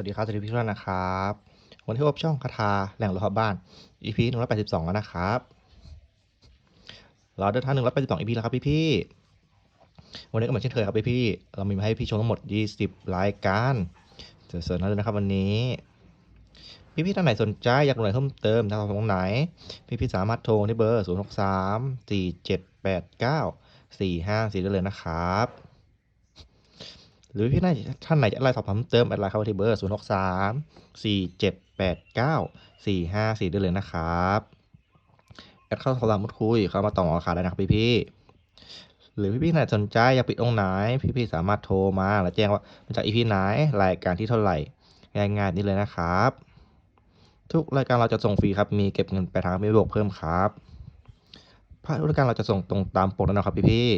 วัสดีครับ สวัสดีพี่ทุกท่านนะครับ วันที่พบช่องคาถาแหล่งรถบ้าน EP หนึ่งร้อยแปดสิบสองแล้วนะครับ เราเดินทางหนึ่งร้อยแปดสิบสอง EP แล้วครับพี่พี่ วันนี้ก็เหมือนเช่นเคยครับพี่พี่ เรามีมาให้พี่ชมทั้งหมดยี่สิบรายการเสริมๆนั้นเลยนะครับวันนี้ พี่พี่ท่านไหนสนใจอยากรู้อะไรเพิ่มเติมทางตรงไหน พี่พี่สามารถโทรที่เบอร์ศูนย์หกสามสี่เจ็ดแปดเก้าสี่ห้าสี่ได้เลยนะครับ หรือพี่ท่านท่านไหนจะอะไรสอบถามเพิ่มเติมอะไรครับที่เบอร์ศูนย์หกสามสี่เจ็ดแปดเก้าสี่ห้าสี่ได้เลยนะครับแอดเข้าสอบถามพูดคุยเข้ามาต่อราคาได้นะครับพี่พี่หรือพี่พี่ไหนสนใจอยากปิดองค์ไหน พี่พี่สามารถโทรมาแล้วแจ้งว่ามาจากอีพีไหนรายการที่เท่าไหร่ง่ายๆนี่เลยนะครับ ทุกรายการเราจะส่งฟรีครับ มีเก็บเงินไปทางไม่บวกเพิ่มครับพระทุกรายการเราจะส่งตรงตามปกแล้วนะครับพี่พี่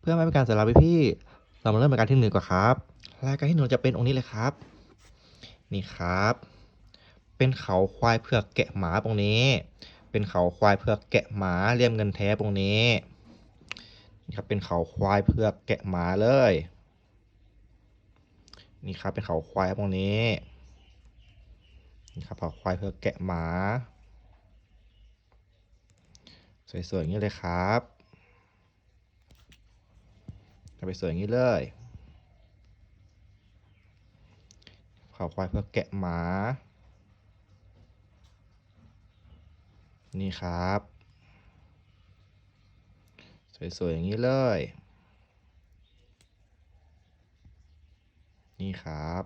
เพื่อไม่เป็นการเสียเวลาพี่พี่ เรามาเริ่มรายการที่หนึ่งก่อนครับรายการที่หนึ่งจะเป็นองค์นี้เลยครับ นี่ครับ เป็นเขาควายเผือกแกะหมาตรงนี้ เป็นเขาควายเผือกแกะหมาเลี่ยมเงินแท้ตรงนี้นี่ครับเป็นเขาควายเผือกแกะหมาเลย นี่ครับเป็นเขาควายตรงนี้นี่ครับเขาควายเผือกแกะหมา สวยๆอย่างนี้เลยครับ ไปสวยอย่างนี้เลยเขาควายเพื่อแกะหมา นี่ครับ สวยๆอย่างนี้เลย นี่ครับ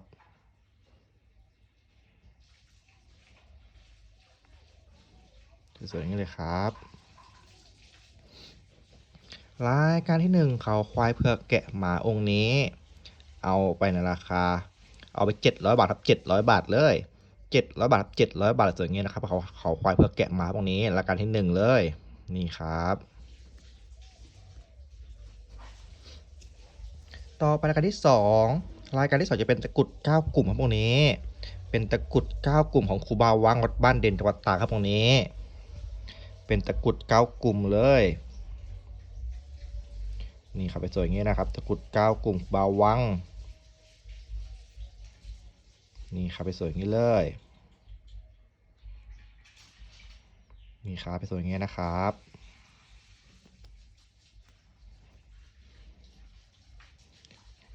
สวยๆอย่างนี้เลยครับ รายการที่หนึ่งเขาควายเผือกแกะหมาองค์นี้ เอาไปในราคา เอาไปเจ็ดร้อยบาทครับเจ็ดร้อยบาทเลยเจ็ดร้อยบาทเจ็ดร้อยบาทสวยอย่างเงี้ยนะครับเขาเขาควายเผือกแกะหมาตรงนี้รายการที่หนึ่งเลย นี่ครับ ต่อไปรายการที่สองรายการที่สองจะเป็นตะกุดเก้ากลุ่มครับพวกนี้ เป็นตะกุดเก้ากลุ่มของครูบาวังวัดบ้านเด่นจังหวัดตากครับพวกนี้ เป็นตะกุดเก้ากลุ่มเลย นี่ครับไปสวยอย่างนี้นะครับตะกุดเก้ากลุ่มบาวัง นี่ครับไปสวยอย่างนี้เลย นี่ครับไปสวยอย่างนี้นะครับ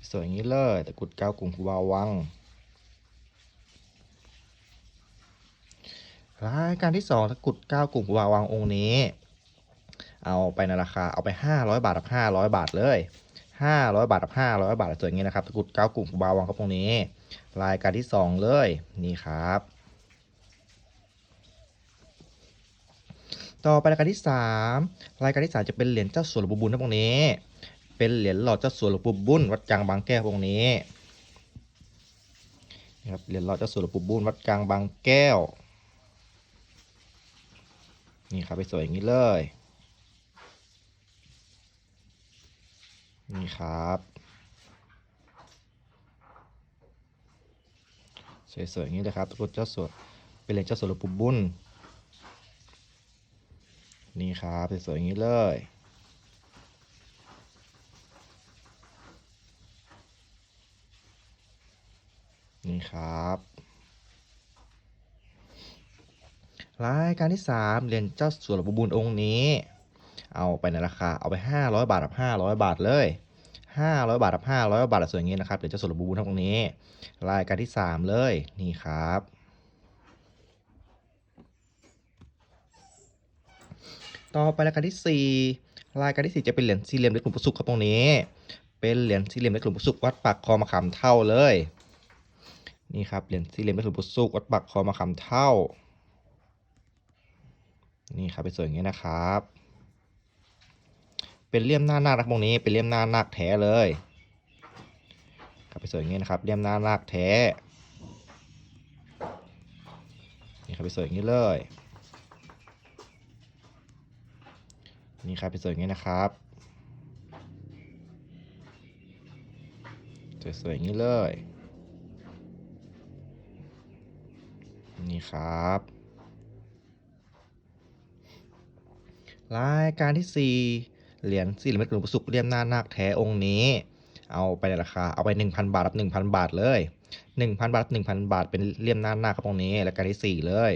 สวยอย่างนี้เลยตะกุดเก้ากลุ่มบาวังรายการที่สองตะกุดเก้ากลุ่มบาวังองค์นี้ เอาไปในราคาเอาไป 500 บาทกับ 500 บาทเลย 500 บาทกับ500 บาทสวยงี้นะครับตะกุดเก้ากลุ่มบาวังครับตรงนี้ รายการที่สองเลยนี่ครับต่อไปรายการที่สามรายการที่สามจะเป็นเหรียญเจ้าสัวหลวงปู่บุญครับตรงนี้ เป็นเหรียญหล่อเจ้าสัวหลวงปู่บุญวัดกลางบางแก้วตรงนี้นะครับเหรียญหล่อเจ้าสัวหลวงปู่บุญวัดกลางบางแก้ว นี่ครับไปสวยอย่างนี้เลย นี่ครับ สวยๆอย่างนี้เลยครับตะกรุดเจ้าสัวเป็นเหรียญเจ้าสัวหลวงปู่บุญนี่ครับสวยๆอย่างนี้เลยนี่ครับรายการที่สามเหรียญเจ้าสัวหลวงปู่บุญองค์นี้ เอาไปในราคาเอาไป 500 บาทกับ500 บาทเลย 500 บาทกับ500 บาทส่วยอย่างนี้นะครับเหรียญเจ้าสัวหลวงปู่บุญทั้งตรงนี้ รายการที่ 3 เลยนี่ครับ ต่อไปรายการที่ 4 รายการที่ 4 จะเป็นเหรียญสี่เหลี่ยมเล็กหลวงปู่สุขครับตรงนี้ เป็นเหรียญสี่เหลี่ยมเล็กหลวงปู่สุขวัดปากคลองมะขามเท่าเลยนี่ครับเหรียญสี่เหลี่ยมเล็กหลวงปู่สุขวัดปากคลองมะขามเท่านี่ครับเป็นส่วยอย่างนี้นะครับ เป็นเลี่ยมหน้านาคนะตรงนี้เป็นเลี่ยมหน้านาคแท้เลยครับเป็นสวยอย่างนี้นะครับเลี่ยมหน้านาคแท้นี่ครับเป็นสวยอย่างนี้เลยนี่ครับเป็นสวยอย่างนี้นะครับสวยๆอย่างนี้เลยนี่ครับรายการที่ 4 เหรียญสี่เหลี่ยมเม็ดหลวงปู่สุขเลี่ยมหน้านาคแท้องค์นี้ เอาไปในราคาเอาไป 1,000 บาทรับ 1,000 บาทเลยหนึ่งพันบาทหนึ่งพันบาทเป็นเลี่ยมหน้านาครับตรงนี้รายการที่สี่เลย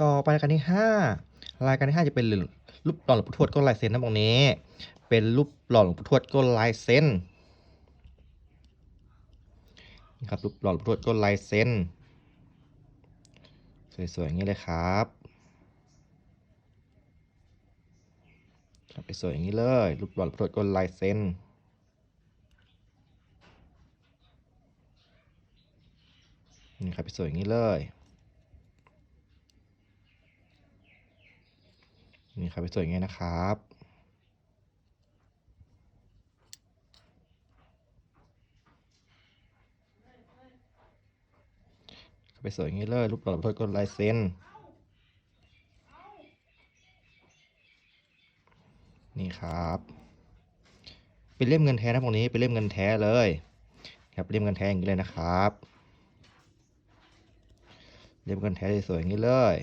ต่อไปรายการที่ห้ารายการที่ห้าจะเป็นรูปหล่อหลวงปู่ทวดก้นลายเซ็นนะตรงนี้ เป็นรูปหล่อหลวงปู่ทวดก้นลายเซ็นนี่ครับรูปหล่อหลวงปู่ทวดก้นลายเซ็นสวยๆอย่างนี้เลยครับครับ ไปสวยอย่างนี้เลยรูปหลอลวงปู่ทวดก้นลายเซ็นนี่ครับไปสวยอย่างนี้เลยนี่ครับไปสวยอย่างนี้นะครับไปสวยอย่างนี้เลยรูปหล่อพระกดลายเซ็น นี่ครับ เป็นเล่มเงินแท้นะพวกนี้เป็นเล่มเงินแท้เลยครับเล่มเงินแท้อย่างนี้เลยนะครับเล่มเงินแท้สวยๆอย่างนี้เลย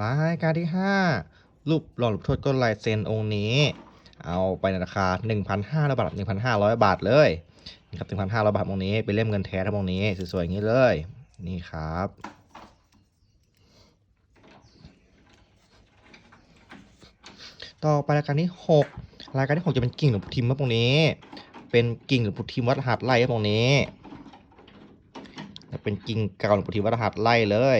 รายการที่ 5 รูปหล่อรูปทวดก้นลายเซ็นองค์นี้ เอาไปในราคา 1,500 บาท 1,500 บาทเลยนี่ครับ1,500 บาทองค์นี้เป็นเล่มเงินแท้ทั้งองค์นี้สวยๆอย่างนี้เลย นี่ครับ ต่อไปรายการที่6รายการที่6จะเป็นกิ่งหลวงปู่ทิมครับตรงนี้ เป็นกิ่งหลวงปู่ทิมวัดหัดไร่ครับตรงนี้เป็นกิ่งเก่าหลวงปู่ทิมวัดหัดไร่เลย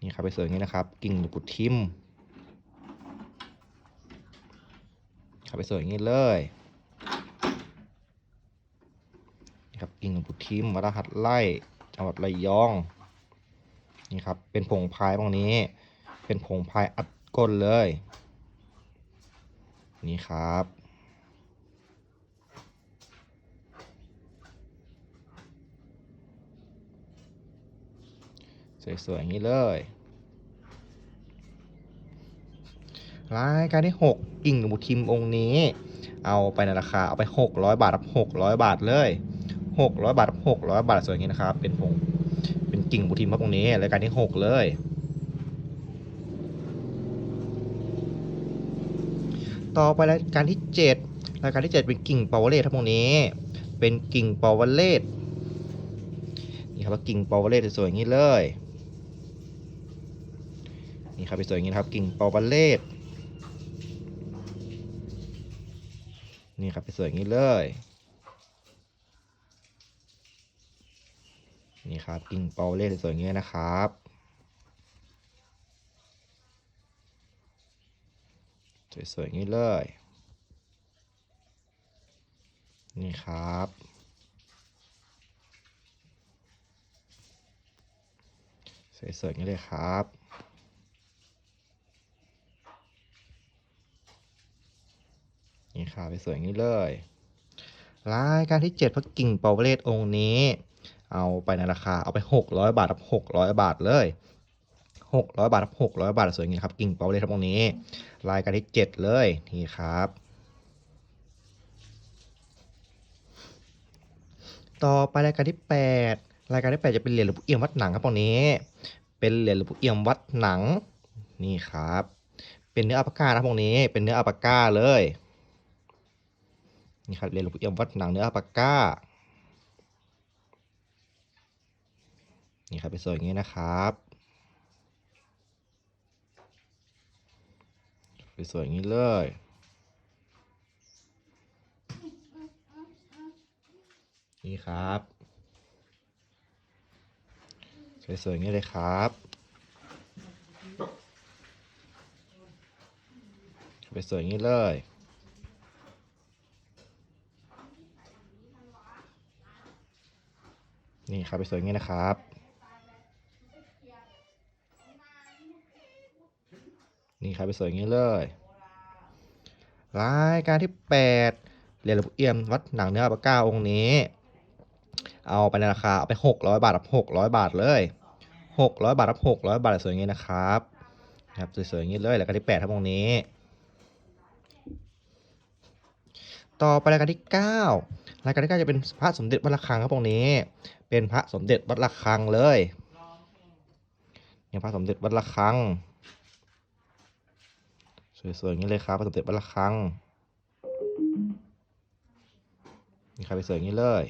นี่ครับไปสวยอย่างนี้นะครับ กิ่งหลวงปู่ทิมครับไปสวยอย่างนี้เลยนี่ครับกิ่งหลวงปู่ทิมวัดหัสไร่จังหวัดระยองนี่ครับเป็นผงพายตรงนี้ เป็นผงพายอัด ก้นเลย นี่ครับ สวยๆอย่างนี้เลยรายการที่ 6 กิ่งหลวงปู่ทิมองค์นี้ เอาไปในราคา เอาไป 600 บาทรับ600 บาทเลย 600 บาทรับ600 บาทสวยอย่างนี้นะครับ เป็นผงเป็นกิ่งหลวงปู่ทิมครับตรงนี้รายการที่ 6 เลย ต่อไปรายการที่ 7 รายการที่ 7 เป็นกิ่งปาวเลทครับตรงนี้ เป็นกิ่งปาวเลทนี่ครับกิ่งปาวเลทสวยๆอย่างนี้เลย นี่ครับไปสวยอย่างนี้นะครับกิ่งปอบัลเลตนี่ครับไปสวยอย่างนี้เลยนี่ครับกิ่งปอบัลเลตสวยอย่างนี้นะครับ สวยๆอย่างนี้เลย นี่ครับ สวยๆอย่างนี้เลยครับนี่ค่ะไปสวยอย่างนี้เลยรายการที่ 7พระกิ่งเปาเลตองค์นี้ เอาไปในราคาเอาไป 600 บาทครับ600 บาทเลย 600 บาทครับ600 บาทสวยอย่างนี้ครับกิ่งเปาเลตครับองนี้ รายการที่ 7 เลยนี่ครับต่อไปรายการที่ 8 รายการที่ 8 จะเป็นเหรียญหลวงปู่เอี่ยมวัดหนังครับตรงนี้ เป็นเหรียญหลวงปู่เอี่ยมวัดหนังนี่ครับ เป็นเนื้ออัปาก้านะพวกนี้ เป็นเนื้ออัปาก้าเลยนี่ครับเหรียญหลวงปู่เอี่ยมวัดหนังเนื้ออัปาก้านี่ครับเป็นสวยอย่างนี้นะครับเป็น สวยอย่างนี้เลย นี่ครับ สวยๆอย่างนี้เลยครับ ไปสวยอย่างนี้เลยนี่ครับไปสวยอย่างนี้นะครับ นี่ครับไปสวยอย่างนี้เลยรายการที่ 8 เหรียญหลวงปู่เอี่ยมวัดหนังเนื้อปากก้าองค์นี้ เอาไปในราคาเอาไป 600 บาทรับ600 บาทเลย 600 บาทรับ600 บาทสวยอย่างนี้นะครับครับสวยๆอย่างนี้เลยรายการที่ 8 ครับองค์นี้ ต่อไปรายการที่ 9 รายการที่ 9 จะเป็นพระสมเด็จวัดระฆังครับตรงนี้ เป็นพระสมเด็จวัดระฆังเลยเนี่ยพระสมเด็จวัดระฆัง สวยๆอย่างนี้เลยครับพระสมเด็จวัดระฆังนี่ครับไปสวยอย่างนี้เลย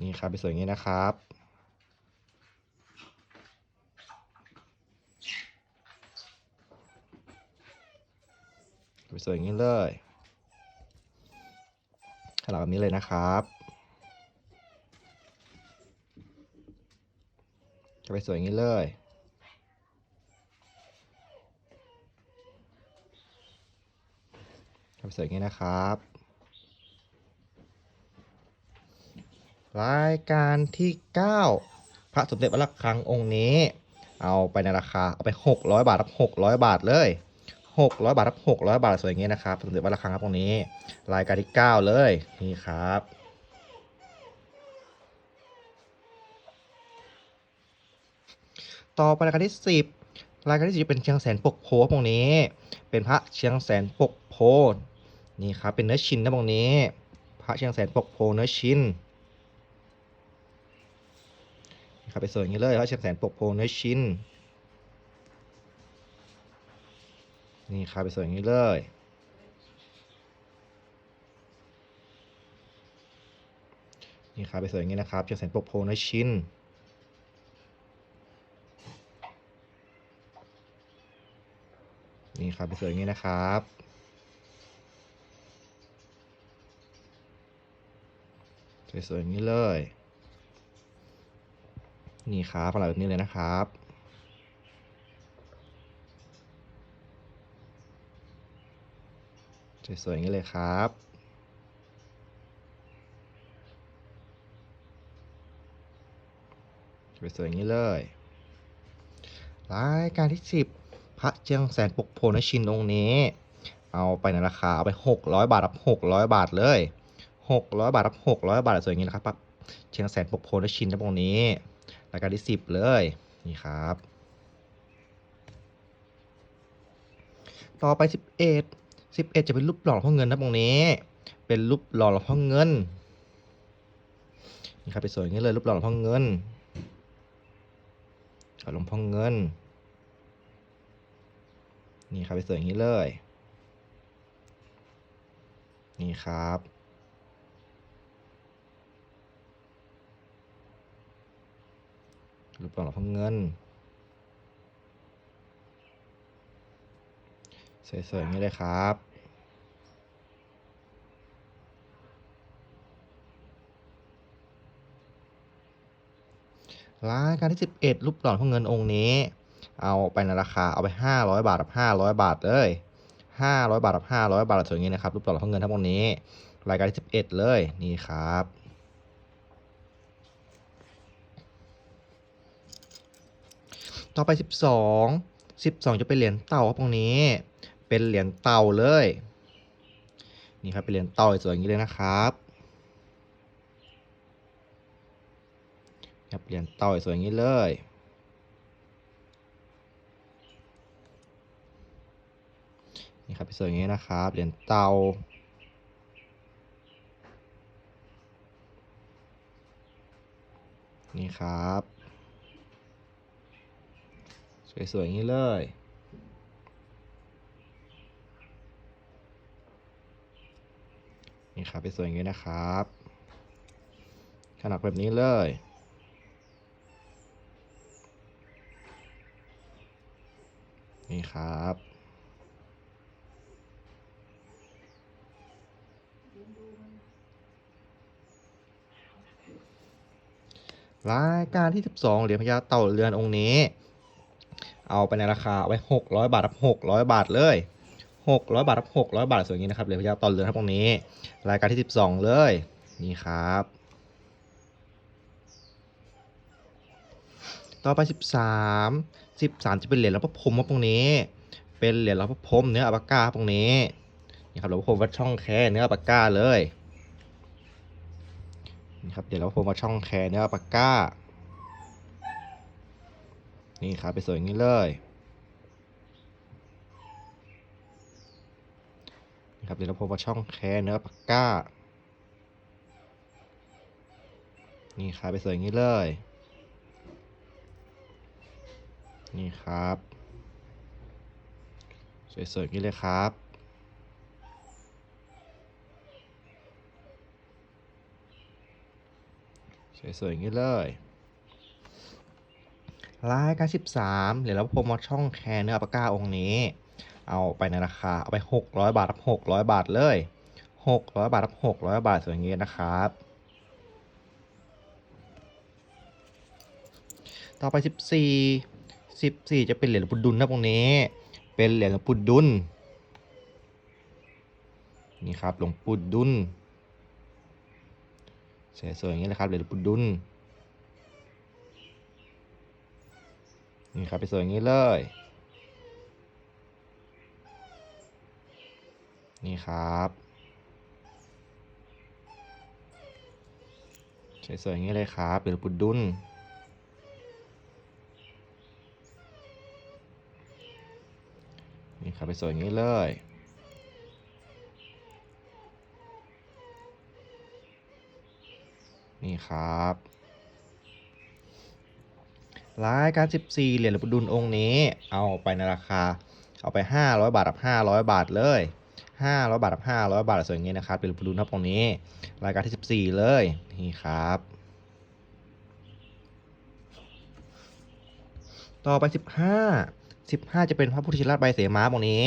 นี่ครับไปสวยอย่างนี้นะครับ ไปสวยอย่างนี้เลยขนาดแบบนี้เลยนะครับจะไปสวยอย่างนี้เลยจะไป สวยอย่างนี้นะครับ รายการที่ 9 พระสมเด็จวัดระฆังองค์นี้ เอาไปในราคาเอาไป 600 บาทรับ600 บาทเลย 600 บาทรับ600 บาทสวยอย่างนี้นะครับ สมเด็จวัดระฆังครับองค์นี้ รายการที่ 9 เลยนี่ครับต่อไปรายการที่ 10 รายการที่10เป็นเชียงแสนปกโพพวกนี้ เป็นพระเชียงแสนปกโพ นี่ครับเป็นเนื้อชิ้นนะพวกนี้ พระเชียงแสนปกโพเนื้อชิ้นครับไปสวยอย่างนี้เลยพระเชียงแสนปกโพเนื้อชิ้นนี่ครับไปสวยอย่างนี้เลยนี่ครับไปสวยอย่างนี้นะครับเชียงแสนปกโพเนื้อชิ้นนี่ครับไปสวยอย่างนี้นะครับ สวยๆอย่างนี้เลย นี่ครับอะไรแบบนี้เลยนะครับสวยๆอย่างนี้เลยครับสวยๆอย่างนี้เลยรายการที่ 10 พระเจียงแสนปกโพนชินองค์นี้ เอาไปในราคาเอาไป 600 บาทรับ 600 บาทเลย 600บาทรับ600บาทสวยอย่างนี้นะครับปั๊บเชียงแสนปกโพนชินนะตรงนี้รายการที่10เลยนี่ครับ ต่อไป11 11จะเป็นรูปหล่อหลวงพ่อเงินนะตรงนี้ เป็นรูปหล่อหลวงพ่อเงินนี่ครับไปสวยอย่างนี้เลยรูปหล่อหลวงพ่อเงินหลวงพ่อเงิน นี่ครับไปสวยอย่างนี้เลย นี่ครับ รูป หล่อหลวงพ่อเงินสวยๆงนี้เลยครับรายการที่ 11 รูปหล่อหลวงเงินองค์นี้ เอาไปในราคาเอาไป 500 บาทกับ500 บาทเลย500 บาทกับ500 บาทสวยงี้นะครับรูปหล่อหลวงเงินทั้งหมดนี้ รายการที่ 11 เลยนี่ครับ ต่อไป 12 12 จะเป็นเหรียญเต่าครับตรงนี้ เป็นเหรียญเต่าเลย นี่ครับเป็นเหรียญเต่าสวยอย่างนี้เลยนะครับครับเหรียญเต่าสวยอย่างนี้เลยนี่ครับสวยอย่างนี้นะครับเหรียญเต่านี่ครับ สวยๆอย่างนี้เลยนี่ครับไปสวยอย่างนี้นะครับขนาดแบบนี้เลยนี่ครับรายการที่ 12 เหรียญพญาเต่าเรือนองค์นี้ เอาไปในราคาไว้ 600 บาทรับ600 บาทเลย 600 บาทรับ600 บาทสวยงนี้นะครับเหรียญพญาต่าเรือนครับตรงนี้ รายการที่ 12 เลยนี่ครับ ต่อไป 13 13 จะเป็นเหรียญหลวงพ่อพรมครับตรงนี้ เป็นเหรียญหลวงพ่อพรมเนื้ออัปปากาครับตรงนี้นี่ครับหลวงพ่อพรมวัดช่องแคเนื้ออัปปากาเลยนี่ครับเดี๋ยวเราโฟมมาช่องแคร์เนื้อปากา นี่ครับไปสวยอย่างนี้เลยนี่ครับเดี๋ยวเราโฟมมาช่องแคร์เนื้อปากกานี่ครับไปสวยอย่างนี้เลย นี่ครับ สวยๆอย่างนี้เลยครับสวยๆอย่างนี้เลย รายการ13เหรียญรับพรมช่องแคร์เนื้อปาก้าองค์นี้ เอาไปในราคาเอาไป 600 บาทรับ600 บาทเลย 600 บาทรับ600 บาทสวยอย่างนี้นะครับ ต่อไป 14 14 จะเป็นเหรียญหลวงปู่ดุลนะตรงนี้ เป็นเหรียญหลวงปู่ดุลนี่ครับหลวงปู่ดุลสวยๆอย่างนี้เลยครับเหรียญหลวงปู่ดุล นี่ครับไปสวยอย่างนี้เลย นี่ครับ สวยๆอย่างนี้เลยครับเหรียญหลวงปู่ดุลนี่ครับไปสวยอย่างนี้เลยนี่ครับ รายการ 14 เหรียญหลวงปู่ดุลองค์นี้ เอาไปในราคา เอาไป 500 บาทกับ500 บาทเลย 500 บาทกับ500 บาทสวยอย่างนี้นะครับเหรียญหลวงปู่ดุลครับตรงนี้ รายการที่ 14 เลยนี่ครับ ต่อไป 15 15 จะเป็นพระพุทธชินราชใบเสมาตรงนี้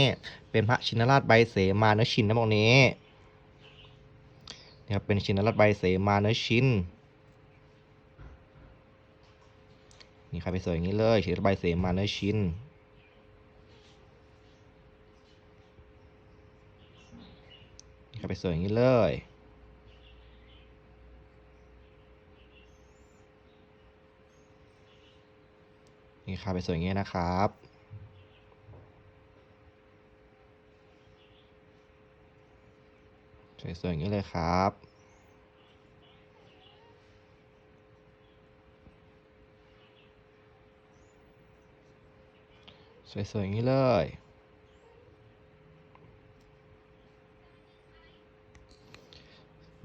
เป็นพระชินราชใบเสมาเนื้อชินนะตรงนี้นี่ครับเป็นชินราชใบเสมาเนื้อชิน นี่ครับไปสวยอย่างนี้เลยชินราชใบเสมาเนื้อชินนี่ครับไปสวยอย่างนี้เลยนี่ครับไปสวยอย่างนี้นะครับสวยๆอย่างนี้เลยครับ สวยๆอย่างนี้เลย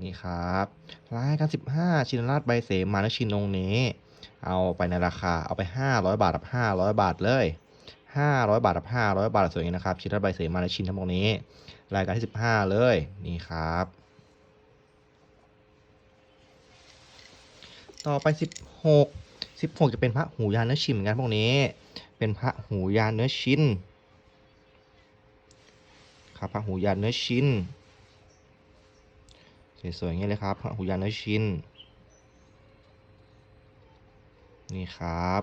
นี่ครับรายการ15 ชินราชใบเสมาและชินองนี้ เอาไปในราคาเอาไป 500 บาทกับ500 บาทเลย 500 บาทกับ500 บาทสวยอย่างนี้นะครับ ชินราชใบเสมาและชินทั้งหมดนี้ รายการที่ 15 เลย นี่ครับ ต่อไป 16 16 จะเป็นพระหูยานเนื้อชินเหมือนกันพวกนี้ เป็นพระหูยานเนื้อชิ้นครับพระหูยานเนื้อชิ้นสวยๆอย่างนี้เลยครับพระหูยานเนื้อชิ้นนี่ครับ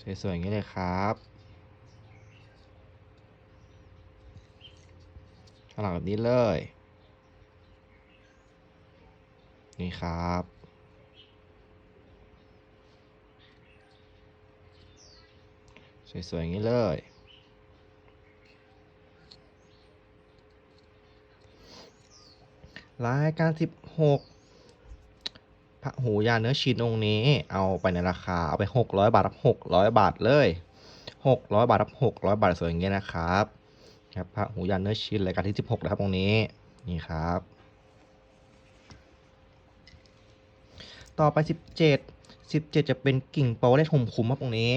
สวยๆอย่างนี้เลยครับข้างหลังแบบนี้เลย นี่ครับสวยๆอย่างนี้เลย รายการ 16 พระหูยาเนื้อชิ้นองค์นี้ เอาไปในราคา เอาไป 600 บาทรับ 600 บาทเลย 600 บาทรับ 600 บาทสวยอย่างเงี้ยนะครับ ครับพระหูยาเนื้อชิ้นรายการที่ 16 นะครับตรงนี้ นี่ครับ ต่อไป 17 17 จะเป็นกิ่งโปรเลตโฮมคุ้มครับตรงนี้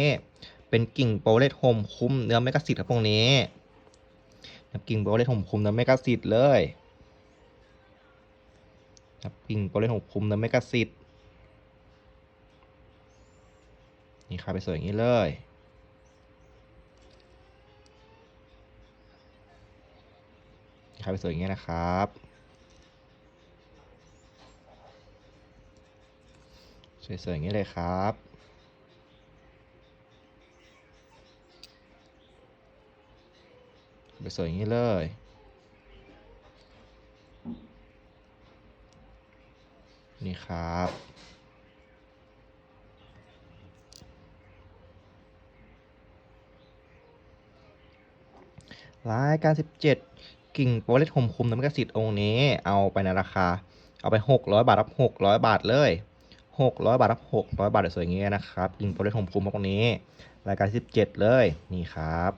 เป็นกิ่งโปรเลตโฮมคุ้มเนื้อเมกะซิตครับตรงนี้กิ่งโปรเลตโฮมคุ้มเนื้อเมกะซิตเลยกิ่งโปรเลตโฮมคุ้มเนื้อเมกะซิตนี่ครับไปสวยอย่างนี้เลยครับไปสวยอย่างนี้นะครับ สวยๆอย่างนี้เลยครับ สวยอย่างนี้เลย นี่ครับรายการ 17 กิ่งโปรเลตโฮมคุมน้ำกระสิทธิ์องค์นี้ เอาไปในราคา เอาไป 600 บาท รับ 600 บาทเลย 600 บาทรับ 600 บาทสวยอย่างนี้นะครับกิ่งโปรเลตโฮมคุมตรงนี้ รายการ 17 เลยนี่ครับ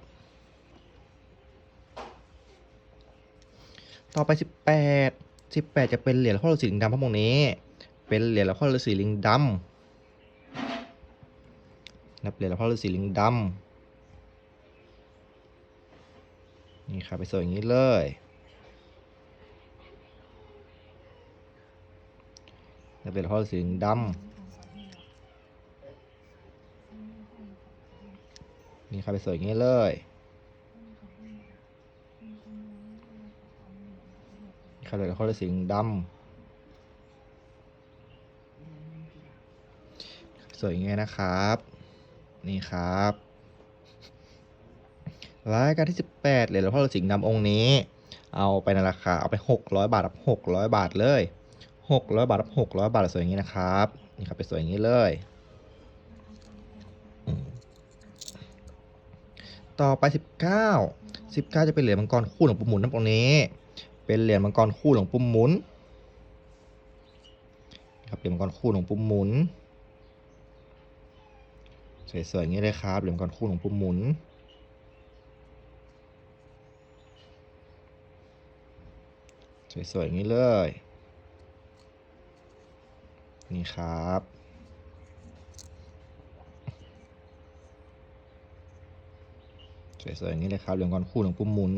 ต่อไป 18 18 จะเป็นเหรียญพ่อฤาษีลิงดำพระมงนี้ เป็นเหรียญหลวงพ่อฤาษีลิงดำนับเหรียญหลวงพ่อฤาษีลิงดำนี่ครับไปสวยอย่างนี้เลย นับเหรียญหลวงพ่อฤาษีลิงดำนี่ครับไปสวยอย่างนี้เลยนี่ครับเหรียญหลวงพ่อฤาษีลิงดำสวยอย่างเงี้ยนะครับ นี่ครับรายการที่ 18เหรียญหลวงพ่อฤาษีสิงดำองค์นี้ เอาไปในราคา เอาไป 600 บาทรับ600 บาทเลย 600 บาทรับ600 บาทสวยอย่างนี้นะครับ นี่ครับไปสวยอย่างนี้เลย ต่อไป 19 19 จะเป็นเหรียญมังกรคู่หลวงปู่หมุนนะตรงนี้ เป็นเหรียญมังกรคู่หลวงปู่หมุนครับเหรียญมังกรคู่หลวงปู่หมุน สวยๆอย่างนี้เลยครับเหรียญมังกรคู่หลวงปู่หมุนสวยๆอย่างนี้เลย นี่ครับ สวยๆอย่างนี้เลยครับเหรียญมังกรคู่หลวงปู่หมุน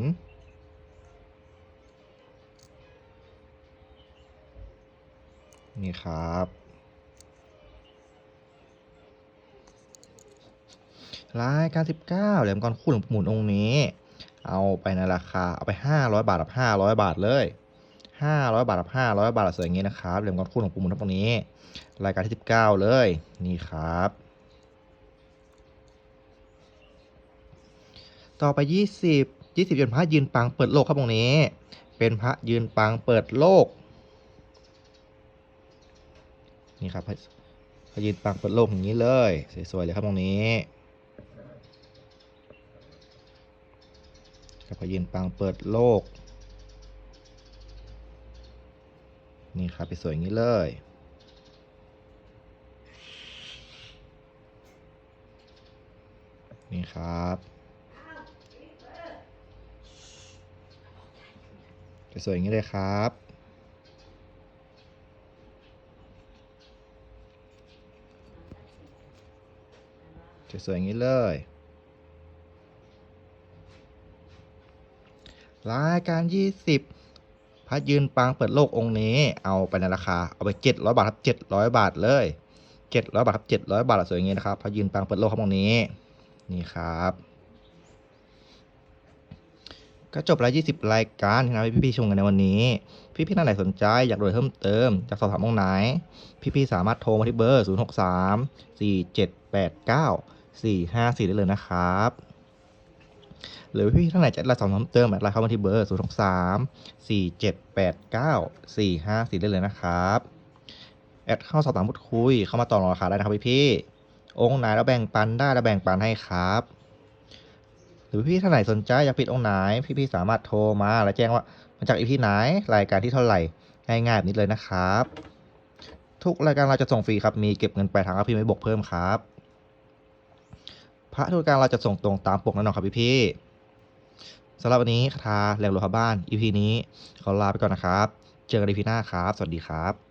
นี่ครับ รายการ19เหรียมังกรคู่หลวงปู่หมุนองค์นี้ เอาไปในราคา เอาไป500บาทกับ500บาทเลย 500 บาทกับ500 บาทสวยอย่างนี้นะครับเหรียมังกรคู่หลวงปู่หมุนตรงนี้ รายการที่ 19 เลย นี่ครับ ต่อไป 20 20เป็นพระยืนปังเปิดโลกครับตรงนี้ เป็นพระยืนปังเปิดโลก นี่ครับพระพระยืนปังเปิดโลกอย่างนี้เลย สวยๆเลยครับตรงนี้พระยืนปังเปิดโลก นี่ครับไปสวยอย่างนี้เลย นี่ครับไปสวยอย่างนี้เลยครับสวยๆอย่างนี้เลยรายการ 20 พระยืนปางเปิดโลกองค์นี้ เอาไปในราคา เอาไป 700 บาทครับ700 บาทเลย 700 บาทครับ700 บาทสวยอย่างนี้นะครับพระยืนปางเปิดโลกครับองค์นี้ นี่ครับก็จบแล้ว20 รายการที่นำให้พี่ๆชมกันในวันนี้ พี่ๆท่านไหนสนใจอยากโดยเพิ่มเติมอยากสอบถามตรงไหน พี่ๆสามารถโทรมาที่เบอร์ 063 4789 454 ได้เลยนะครับ หรือพี่ท่านไหนจะรับสอบเติมแอดไลน์เข้ามาที่เบอร์ 063 4789 454 ได้เลยนะครับ แอดเข้าสอบถามพูดคุย เข้ามาต่อรองราคาได้นะครับพี่ๆองค์ไหนแล้วแบ่งปันได้แล้วแบ่งปันให้ครับ หรือพี่ท่านไหนสนใจอยากปิดองค์ไหน พี่ๆสามารถโทรมาและแจ้งว่ามาจากอีพีไหนรายการที่เท่าไหร่ง่ายๆแบบนี้เลยนะครับ ทุกรายการเราจะส่งฟรีครับมีเก็บเงินปลายทางครับพี่ไม่บวกเพิ่มครับ พระทุกการเราจะส่งตรงตามปกแน่นอนครับพี่พี่สำหรับวันนี้คาถาแหลงโลหะบ้าน EP นี้ขอลาไปก่อนนะครับ เจอกันในพีหน้าครับ สวัสดีครับ